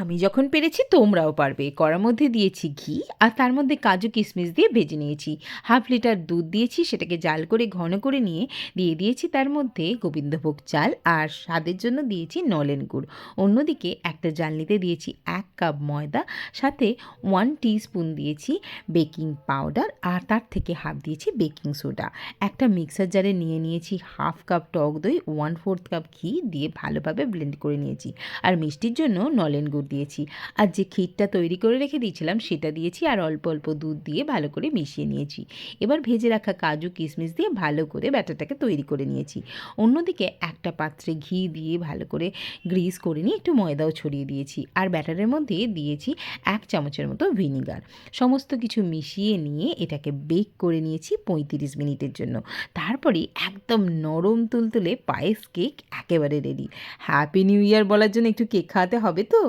আমি যখন পেরেছি, তোমরাও পারবে। কড়ার মধ্যে দিয়েছি ঘি আর তার মধ্যে কাজু কিশমিশ দিয়ে ভেজে নিয়েছি। হাফ লিটার দুধ দিয়েছি, সেটাকে জাল করে, ঘন করে নিয়ে দিয়ে দিয়েছি তার মধ্যে গোবিন্দভোগ চাল আর স্বাদের জন্য দিয়েছি নলেন গুড়। অন্যদিকে একটা জালনিতে দিয়েছি এক কাপ ময়দা, সাথে ওয়ান স্পুন দিয়েছি বেকিং পাউডার আর তার থেকে হাফ দিয়েছি বেকিং সোডা। একটা মিক্সার জারে নিয়ে নিয়েছি হাফ কাপ টক দই ওয়ান ফোর্থ কাপ ঘি দিয়ে ভালোভাবে ব্লেন্ড করে নিয়েছি। আর মিষ্টির জন্য নলেন গুড় দিয়েছি। আর যে ক্ষীরটা তৈরি করে রেখে দিয়েছিলাম, সেটা দিয়েছি আর অল্প অল্প দুধ দিয়ে ভালো করে মিশিয়ে নিয়েছি। এবার ভেজে রাখা কাজু কিশমিশ দিয়ে ভালো করে ব্যাটারটাকে তৈরি করে নিয়েছি। অন্যদিকে একটা পাত্রে ঘি দিয়ে ভালো করে গ্রিস করে নিয়ে একটু ময়দাও ছড়িয়ে দিয়েছি। আর ব্যাটারের মধ্যে দিয়েছি এক চামচের মতো ভিনিগার। সমস্ত কিছু মিশিয়ে নিয়ে এটাকে বেক করে নিয়েছি পঁয়ত্রিশ মিনিটের জন্য। তারপরে একদম নরম তুলতুলে পায়েস কেক একেবারে রেডি। হ্যাপি নিউ ইয়ার বলার জন্য একটু কেক খাওয়াতে হবে তো?